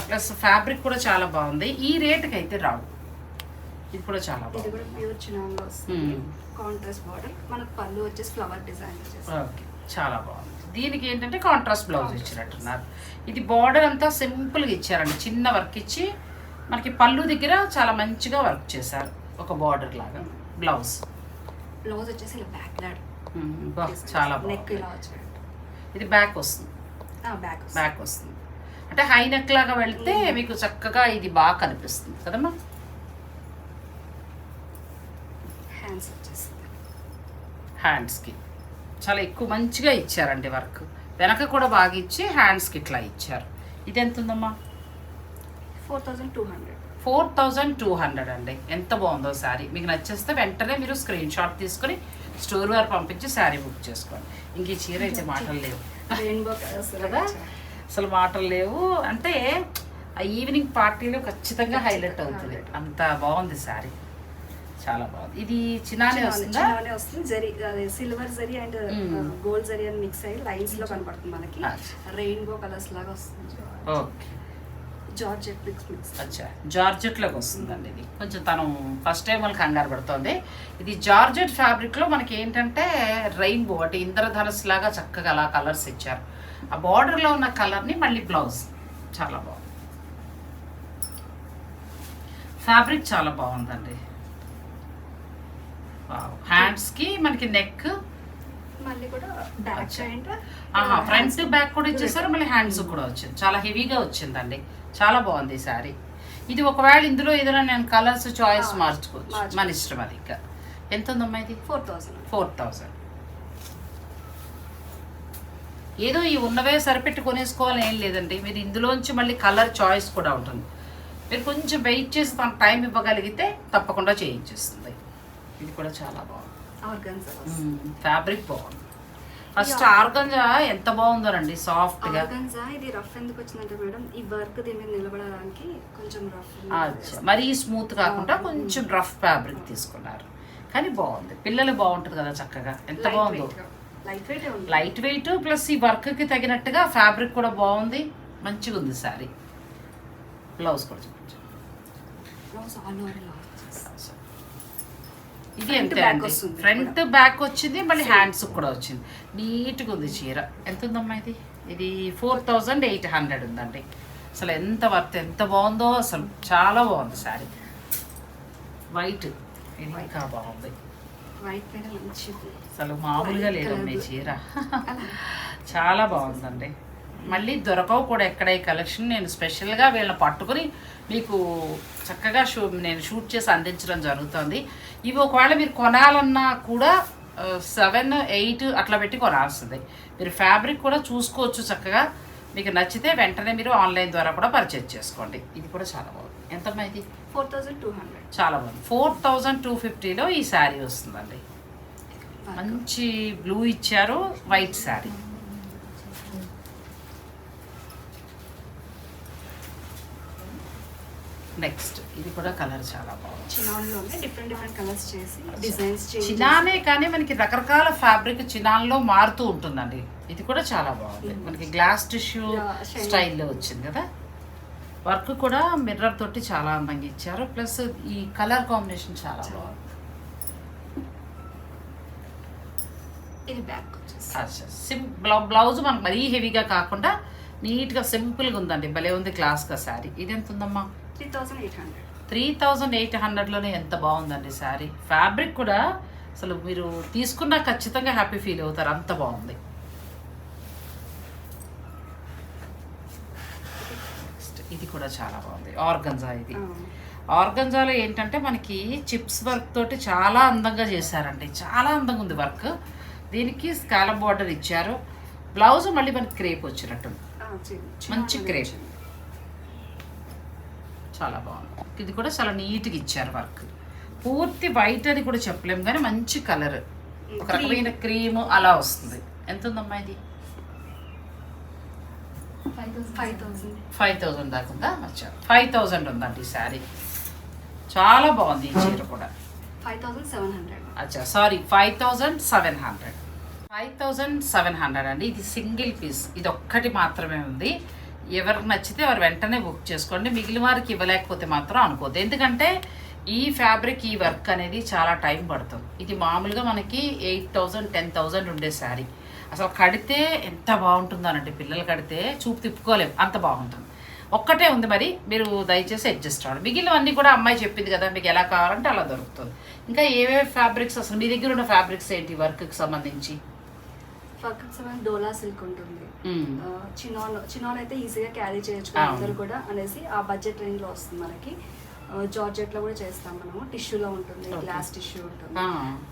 ప్లస్ ఫ్యాబ్రిక్ కూడా చాలా బాగుంది. ఈ రేటుకి అయితే రావు. ఇది కూడా చాలా బాగుంది. కాంట్రాస్ట్ బార్డర్ మనకు పళ్ళు వచ్చేసి ఫ్లవర్ డిజైన్ ఓకే. చాలా బాగుంది. దీనికి ఏంటంటే కాంట్రాస్ట్ బ్లౌజ్ ఇచ్చినట్టున్నారు. ఇది బార్డర్ అంతా సింపుల్గా ఇచ్చారండి. చిన్న వర్క్ ఇచ్చి మనకి పళ్ళు దగ్గర చాలా మంచిగా వర్క్ చేశారు. ఒక బార్డర్ లాగా బ్లౌజ్ బ్లౌజ్ వచ్చేసి బ్యాక్ చాలా నెక్ బాగుంది. ఇలా వచ్చాడు ఇది బ్యాక్ వస్తుంది. బ్యాక్ బ్యాక్ వస్తుంది. అంటే హై నెక్ లాగా వెళ్తే మీకు చక్కగా ఇది బాగా కనిపిస్తుంది కదమ్మా? హ్యాండ్స్ హ్యాండ్స్కి చాలా ఎక్కువ మంచిగా ఇచ్చారండి వర్క్. వెనక కూడా బాగా ఇచ్చి హ్యాండ్స్కి ఇట్లా ఇచ్చారు. ఇది ఎంత ఉందమ్మా four thousand two hundred four thousand two hundred అండి. ఎంత బాగుందో శారీ. మీకు నచ్చేస్తే వెంటనే మీరు స్క్రీన్ షాట్ తీసుకొని స్టోర్ వారు పంపించి శారీ బుక్ చేసుకోండి. ఇంక ఈ చీర అయితే మాటలు లేవు. రెయిన్బో కదా? అసలు మాటలు లేవు. అంటే ఆ ఈవినింగ్ పార్టీలో ఖచ్చితంగా హైలైట్ అవుతుంది. అంత బాగుంది శారీ చాలా బాగుంది. ఇది చిన్నానే వస్తుందా? వస్తుంది. జరీ అదే silver zari and. Gold zari అని మిక్స్ అయ్యి లైన్స్లో కనపడుతుంది మనకి. రెయిన్బో కలర్స్ లాగా వస్తుంది. ఓకే. Georgette mix mix. అచ్చా. జార్జెట్లోకి వస్తుందండి ఇది. కొంచెం తను ఫస్ట్ టైం వాళ్ళకి కంగారు పడుతుంది. ఇది జార్జెట్ ఫ్యాబ్రిక్లో మనకి ఏంటంటే రెయిన్బో అంటే ఇంద్రధనస్ లాగా చక్కగా అలా కలర్స్ ఇచ్చారు. ఆ బార్డర్లో ఉన్న కలర్ని మళ్ళీ బ్లౌజ్. చాలా బాగుంది. ఫ్యాబ్రిక్ చాలా బాగుందండి. హ్యాండ్స్కి మనకి నెక్. మళ్ళీ కూడా బ్యాక్ ఆహా ఫ్రంట్ బ్యాక్ కూడా ఇచ్చేసారు మళ్ళీ హ్యాండ్స్ కూడా వచ్చింది. చాలా హెవీగా వచ్చిందండి. చాలా బాగుంది ఈ సారీ ఇది ఒకవేళ ఇందులో ఏదైనా నేను కలర్స్ చాయిస్ మార్చుకోవచ్చు. మన ఇష్టం అది ఇంకా. ఎంత ఉందమ్మా ఇది? ఫోర్ థౌసండ్ ఫోర్ థౌజండ్ ఏదో ఈ ఉన్నవే సరిపెట్టి కొనేసుకోవాలని ఏం లేదండి. మీరు ఇందులోంచి మళ్ళీ కలర్ చాయిస్ కూడా ఉంటుంది. మీరు కొంచెం వెయిట్ చేసి తన టైం ఇవ్వగలిగితే తప్పకుండా చేయించేస్తుంది. ఇది కూడా చాలా బాగుంది. ఫ్యాబ్రిక్ బాగుంది. ఫస్ట్ ఆర్గంజా ఎంత బాగుందోనండి సాఫ్ట్గా. ఆర్గన్జా ఇది రఫ్ ఎందుకు వచ్చిందంటే మేడం ఈ వర్క్ దీని మీద నిలబడడానికి కొంచెం రఫ్ అచ్చా మరీ స్మూత్ కాకుండా కొంచెం రఫ్ ఫ్యాబ్రిక్ తీసుకున్నారు. కానీ బాగుంది. పిల్లలు బాగుంటుంది కదా చక్కగా. ఎంత బాగుందో. లైట్ వెయిట్ ఉంది. లైట్ వెయిట్ ప్లస్ ఈ వర్క్కి తగినట్టుగా ఫ్యాబ్రిక్ కూడా బాగుంది. మంచిగా ఉంది శారీ బ్లౌజ్ కూడా చూపించు. ఇది అంతే అండి? వస్తుంది ఫ్రంట్ బ్యాక్ వచ్చింది మళ్ళీ హ్యాండ్స్ కూడా వచ్చింది. నీట్గా ఉంది చీర. ఎంత ఉందమ్మా ఇది? ఇది ఫోర్ థౌజండ్ ఎయిట్ హండ్రెడ్ ఉందండి. అసలు ఎంత వర్త్ ఎంత బాగుందో అసలు చాలా బాగుంది శారీ వైట్ ఇది ఇంకా బాగుంది. వైట్ పైన మంచి అసలు మామూలుగా లేదమ్మా ఈ colour. చీర. చాలా బాగుందండి. మళ్ళీ దొరకవు కూడా ఎక్కడ ఈ కలెక్షన్. నేను స్పెషల్గా వీళ్ళని పట్టుకుని మీకు చక్కగా షూ నేను షూట్ చేసి అందించడం జరుగుతుంది. ఇవి ఒకవేళ మీరు కొనాలన్నా కూడా సెవెన్ ఎయిట్ అట్లా పెట్టి కొనాల్సింది. మీరు ఫ్యాబ్రిక్ కూడా చూసుకోవచ్చు చక్కగా. మీకు నచ్చితే వెంటనే మీరు ఆన్లైన్ ద్వారా కూడా పర్చేజ్ చేసుకోండి. ఇది కూడా చాలా బాగుంది. ఎంతమ్మా ఇది? Four thousand two hundred. చాలా బాగుంది. ఫోర్ థౌజండ్ టూ ఫిఫ్టీలో ఈ శారీ వస్తుందండి. మంచి బ్లూ ఇచ్చారు వైట్ శారీ. నెక్స్ట్ ఇది కూడా కలర్ చాలా బాగుంది. డిఫరెంట్ డిఫరెంట్ కలర్స్ చేసి డిజైన్స్ చినానే కానీ మనకి రకరకాల ఫ్యాబ్రిక్ చినాన్లో మారుతూ ఉంటుందండి. ఇది కూడా చాలా బాగుంది. మనకి గ్లాస్ టిష్యూ. స్టైల్లో వచ్చింది కదా. వర్క్ కూడా మిర్రర్ తోటి చాలా అందంగా ఇచ్చారు. ప్లస్ ఈ కలర్ కాంబినేషన్ చాలా బాగుంది. ఇది బ్యాక్ వచ్చేసి అచ్చా సిం బ్లౌ- బ్లౌజ్ మనకు మరీ హెవీగా కాకుండా నీట్గా సింపుల్గా ఉందండి. భలే ఉంది క్లాస్గా శారీ ఇది ఎంత ఉందమ్మా? Three thousand eight hundred three thousand eight హండ్రెడ్లోనే ఎంత బాగుందండి శారీ ఫ్యాబ్రిక్ కూడా అసలు మీరు తీసుకున్నా ఖచ్చితంగా హ్యాపీ ఫీల్ అవుతారు. అంత బాగుంది. ఇది కూడా చాలా బాగుంది. ఆర్గంజా ఇది. ఆర్గంజాలో ఏంటంటే మనకి చిప్స్ వర్క్ తోటి చాలా అందంగా చేశారండి. చాలా అందంగా ఉంది వర్క్ దీనికి స్కాలప్ బార్డర్ ఇచ్చారు. బ్లౌజ్ మళ్ళీ మనకి క్రేప్ వచ్చినట్టు మంచి crepe. చాలా బాగుంది. ఇది కూడా చాలా నీట్గా ఇచ్చారు వర్క్. పూర్తి వైట్ అని కూడా చెప్పలేము కానీ మంచి కలర్. ఒక రకమైన క్రీమ్ అలా వస్తుంది. ఎంత ఉందమ్మా ఇది? Five thousand. థౌజండ్ దాకా ఉందా? అచ్చా ఫైవ్ థౌజండ్ ఉందండి ఈ శారీ. చాలా బాగుంది ఈ చీర కూడా. Five thousand seven hundred. అచ్చా sorry five thousand seven hundred. Five thousand seven hundred అండి. ఇది సింగిల్ పీస్. ఇది ఒక్కటి మాత్రమే ఉంది. ఎవరికి నచ్చితే వారు వెంటనే బుక్ చేసుకోండి. మిగిలిన వారికి ఇవ్వలేకపోతే మాత్రం అనుకోవద్దు. ఎందుకంటే ఈ ఫ్యాబ్రిక్ ఈ వర్క్ అనేది చాలా టైం పడుతుంది. ఇది మామూలుగా మనకి ఎయిట్ థౌజండ్ టెన్ థౌజండ్ ఉండే శారీ. అసలు కడితే ఎంత బాగుంటుందనంటే పిల్లలు కడితే చూపు తిప్పుకోలేము అంత బాగుంటుంది. ఒక్కటే ఉంది మరి. మీరు దయచేసి అడ్జస్ట్ అవ్వండి. మిగిలినవన్నీ కూడా అమ్మాయి చెప్పింది కదా మీకు ఎలా కావాలంటే అలా దొరుకుతుంది. ఇంకా ఏవేవి ఫ్యాబ్రిక్స్ అసలు మీ దగ్గర ఉన్న ఫ్యాబ్రిక్స్ ఏంటి? వర్క్కి సంబంధించి? పక్కన సెవెన్ డోలా సిల్క్ ఉంటుంది. చినాన్ చినాన్ అయితే ఈజీగా క్యారీ చేయొచ్చు. అందరూ కూడా అనేసి ఆ బడ్జెట్ రేంజ్లో వస్తుంది మనకి. జార్జెట్లో కూడా చేస్తాం మనము. టిష్యూలో ఉంటుంది. గ్లాస్ టిష్యూ ఉంటుంది.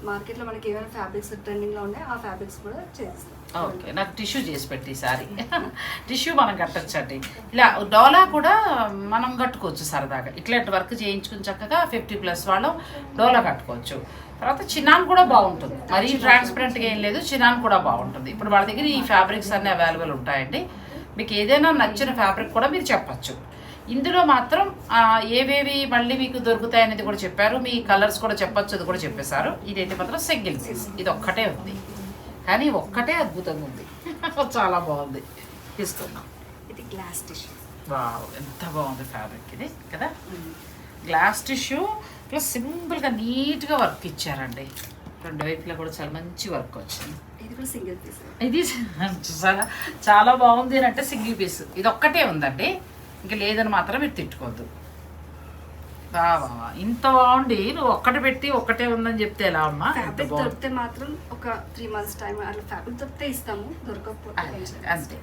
మార్కెట్లో మనకి ఏమైనా ఫ్యాబ్రిక్స్ ట్రెండింగ్లో ఉన్నాయి ఆ ఫ్యాబ్రిక్స్ కూడా చేస్తాం. ఓకే. నాకు టిష్యూ చేసి పెట్టి సారీ టిష్యూ మనం కట్టొచ్చండి ఇలా డోలా కూడా మనం కట్టుకోవచ్చు సరదాగా. ఇట్లాంటి వర్క్ చేయించుకుని చక్కగా ఫిఫ్టీ ప్లస్ వాళ్ళు డోలా కట్టుకోవచ్చు. తర్వాత చిన్నాన్ కూడా బాగుంటుంది. మరీ ట్రాన్స్పరెంట్గా ఏం లేదు చిన్నాన్ కూడా బాగుంటుంది. ఇప్పుడు వాళ్ళ దగ్గర ఈ ఫ్యాబ్రిక్స్ అన్ని అవైలబుల్ ఉంటాయండి. మీకు ఏదైనా నచ్చిన ఫ్యాబ్రిక్ కూడా మీరు చెప్పచ్చు. ఇందులో మాత్రం ఏవేవి మళ్ళీ మీకు దొరుకుతాయి అనేది కూడా చెప్పారు. మీ కలర్స్ కూడా చెప్పొచ్చు అది కూడా చెప్పేశారు. ఇదైతే మాత్రం సింగిల్ పీస్ ఇది ఒక్కటే ఉంది. కానీ ఒక్కటే అద్భుతంగా ఉంది. చాలా బాగుంది. తీసుకుందాం ఇది గ్లాస్ టిష్యూ ఎంత బాగుంది ఫ్యాబ్రిక్ ఇది కదా? గ్లాస్ టిష్యూ ప్లస్ సింపుల్గా నీట్గా వర్క్ ఇచ్చారండి. రెండు వైపులా కూడా చాలా మంచి వర్క్ వచ్చింది. ఇది కూడా సింగిల్ పీస్ ఇది చూసారా? చాలా బాగుంది అని అంటే సింగిల్ పీస్ ఇది ఒక్కటే ఉందండి. ఇంకా లేదని మాత్రం మీరు తిట్టుకోవద్దు. వా. ఇంత బాగుండి నువ్వు ఒక్కటి పెట్టి ఒక్కటే ఉందని చెప్తే ఎలా అమ్మా? ఫ్యాబ్రిక్ దొరికితే మాత్రం ఒక త్రీ మంత్స్ టైం అట్లా ఫ్యాబ్రిక్ దొరికితే ఇస్తాము. దొరకకపోతే? అంతే.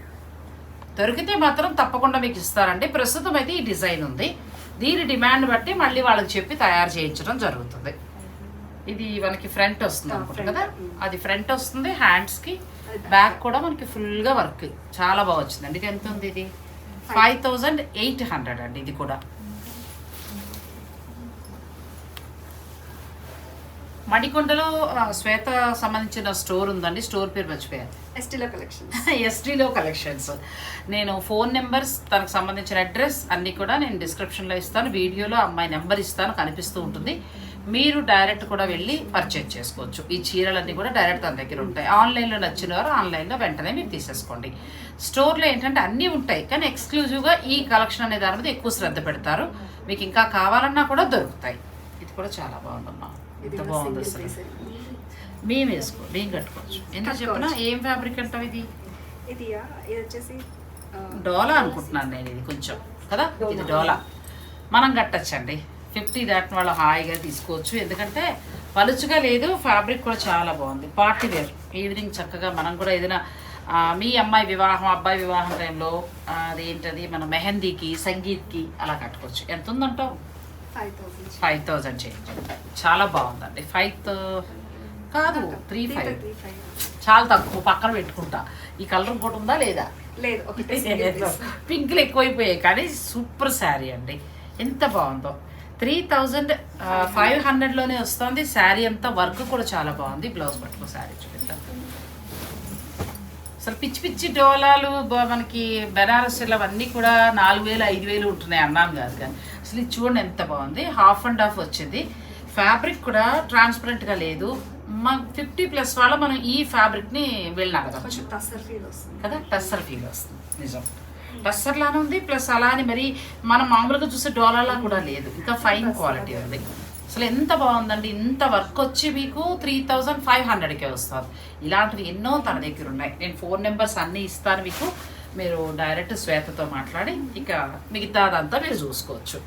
దొరికితే మాత్రం తప్పకుండా మీకు ఇస్తారండి. ప్రస్తుతం అయితే ఈ డిజైన్ ఉంది. దీని డిమాండ్ బట్టి మళ్ళీ వాళ్ళకి చెప్పి తయారు చేయించడం జరుగుతుంది ఇది మనకి ఫ్రంట్ వస్తుంది అనుకుంటా. కదా. అది ఫ్రంట్ వస్తుంది హ్యాండ్స్కి అది back. బ్యాక్ కూడా మనకి ఫుల్గా వర్క్ చాలా బాగా వచ్చిందండి ఇది ఎంత ఉంది ఇది ఫైవ్ థౌజండ్ ఎయిట్ హండ్రెడ్ అండి ఇది కూడా మడికొండలో ఆ, శ్వేత సంబంధించిన స్టోర్ ఉందండి. స్టోర్ పేరు మర్చిపోయాను. ఎస్టీలో కలెక్షన్ ఎస్టీలో కలెక్షన్స్. నేను ఫోన్ నెంబర్స్ తనకు సంబంధించిన అడ్రస్ అన్నీ కూడా నేను డిస్క్రిప్షన్లో ఇస్తాను. వీడియోలో అమ్మాయి నెంబర్ ఇస్తాను. కనిపిస్తూ ఉంటుంది. మీరు డైరెక్ట్ కూడా వెళ్ళి పర్చేజ్ చేసుకోవచ్చు. ఈ చీరలన్నీ కూడా డైరెక్ట్ తన దగ్గర ఉంటాయి. ఆన్లైన్లో నచ్చిన వారు ఆన్లైన్లో వెంటనే మీరు తీసేసుకోండి. స్టోర్లో ఏంటంటే అన్నీ ఉంటాయి. కానీ ఎక్స్క్లూజివ్గా ఈ కలెక్షన్ అనే దాని మీద ఎక్కువ శ్రద్ధ పెడతారు. మీకు ఇంకా కావాలన్నా కూడా దొరుకుతాయి. ఇది కూడా చాలా బాగుందమ్మా. ఇది ఎంత బాగుంది అసలు. మేము వేసుకో మేము కట్టుకోవచ్చు. ఎందుకు చెప్పినా? ఏం ఫ్యాబ్రిక్ అంటావు ఇది? ఇది ఆ, ఇది వచ్చేసి డోలా అనుకుంటున్నాను నేను ఇది కొంచెం కదా? ఇది డోలా. మనం కట్టచ్చండి. ఫిఫ్టీ దాటిన వాళ్ళు హాయిగా తీసుకోవచ్చు. ఎందుకంటే పలుచుగా లేదు ఫ్యాబ్రిక్ కూడా చాలా బాగుంది. Party wear. ఈవినింగ్ చక్కగా మనం కూడా ఏదైనా మీ అమ్మాయి వివాహం అబ్బాయి వివాహం టైంలో అదేంటది? మన మెహందీకి సంగీత్కి అలా కట్టుకోవచ్చు. ఎంత ఉందంటావు ఫైవ్ థౌసండ్ థౌజండ్ చేంజ్. చాలా బాగుందండి. ఫైవ్ కాదు త్రీ ఫైవ్. చాలా తక్కువ పక్కన పెట్టుకుంటా. ఈ కలర్ ఇంకోటి ఉందా లేదా? లేదు పింక్లు ఎక్కువైపోయాయి కానీ సూపర్ శారీ అండి. ఎంత బాగుందో. త్రీ థౌజండ్ ఫైవ్ హండ్రెడ్లోనే వస్తుంది. శారీ అంతా వర్క్ కూడా చాలా బాగుంది. బ్లౌజ్ పట్టుకో శారీ చూపిద్దాం. అసలు పిచ్చి పిచ్చి డోలాలు మనకి బెనారస్ అవన్నీ కూడా నాలుగు వేలు ఐదు వేలు ఉంటున్నాయి అన్నాను కాదు కానీ. అసలు ఇది చూడండి ఎంత బాగుంది. హాఫ్ అండ్ హాఫ్ వచ్చింది. ఫ్యాబ్రిక్ కూడా ట్రాన్స్పరెంట్గా లేదు. మా ఫిఫ్టీ ప్లస్ వాళ్ళ మనం ఈ ఫ్యాబ్రిక్ని వెళ్ళనగవచ్చు కొంచెం టస్సర్ ఫీల్ వస్తుంది. కదా టస్సర్ ఫీల్ వస్తుంది. నిజం. టస్సర్ లానే ఉంది ప్లస్ అలా అని మరి మనం మామూలుగా చూసే డోలాలా కూడా లేదు. ఇంకా ఫైన్ క్వాలిటీ ఉంది. అసలు ఎంత బాగుందండి. ఇంత వర్క్ వచ్చి మీకు త్రీ థౌజండ్ ఫైవ్ హండ్రెడ్కే వస్తుంది. ఇలాంటివి ఎన్నో తన దగ్గర ఉన్నాయి. నేను ఫోన్ నెంబర్స్ అన్నీ ఇస్తాను మీకు. మీరు డైరెక్ట్ శ్వేతతో మాట్లాడి ఇక మిగతాదంతా మీరు చూసుకోవచ్చు.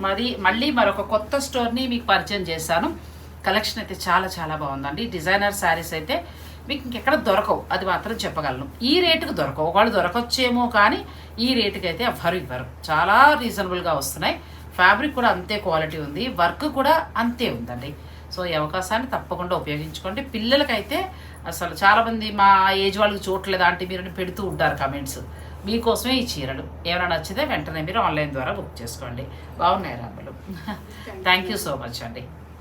మరి మళ్ళీ మరొక కొత్త స్టోర్ని మీకు పరిచయం చేశాను. కలెక్షన్ అయితే చాలా చాలా బాగుందండి. డిజైనర్ శారీస్ అయితే మీకు ఇంకెక్కడ దొరకవు. అది మాత్రం చెప్పగలను. ఈ రేటుకు దొరకవు. ఒకవేళ దొరకొచ్చేమో కానీ ఈ రేటుకి అయితే ఎవ్వరు ఇవ్వరు. చాలా రీజనబుల్గా వస్తున్నాయి. ఫ్యాబ్రిక్ కూడా అంతే క్వాలిటీ ఉంది. వర్క్ కూడా అంతే ఉందండి. సో ఈ అవకాశాన్ని తప్పకుండా ఉపయోగించుకోండి. పిల్లలకైతే అసలు చాలామంది మా ఏజ్ వాళ్ళకి చూడట్లేదు ఆంటీ మీరు పెడుతూ ఉంటారు కమెంట్స్ మీకోసమే ఈ చీరలు. ఏమైనా నచ్చితే వెంటనే మీరు ఆన్లైన్ ద్వారా బుక్ చేసుకోండి. బాగున్నాయి Ramulu thank you so much అండి.